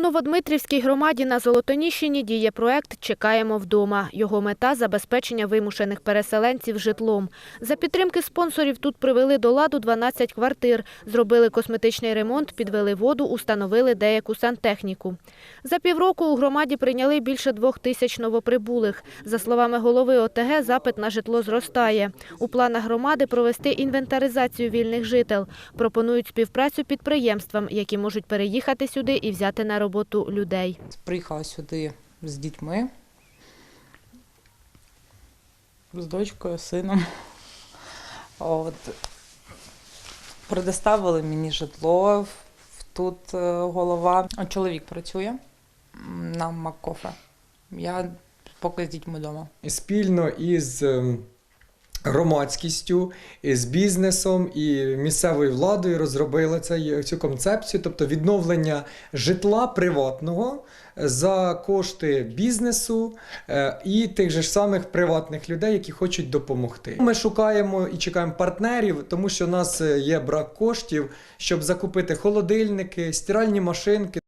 Новодмитрівській громаді на Золотоніщині діє проект Чекаємо вдома. Його мета забезпечення вимушених переселенців житлом. За підтримки спонсорів тут привели до ладу 12 квартир, зробили косметичний ремонт, підвели воду, установили деяку сантехніку. За півроку у громаді прийняли більше двох тисяч новоприбулих. За словами голови ОТГ, запит на житло зростає. У планах громади провести інвентаризацію вільних жител. Пропонують співпрацю підприємствам, які можуть переїхати сюди і взяти на роботу людей. Приїхала сюди з дітьми, з дочкою, сином. От. Предоставили мені житло. Тут е, голова. Чоловік працює на Маккофе. Я поки з дітьми вдома. спільно із ем, громадськістю, з бізнесом і місцевою владою розробили цей- цю концепцію, тобто відновлення житла приватного за кошти бізнесу е, і тих же ж самих приватних людей, які хочуть допомогти. Ми шукаємо і чекаємо партнерів, тому що у нас е, є брак коштів, щоб закупити холодильники, стиральні машинки.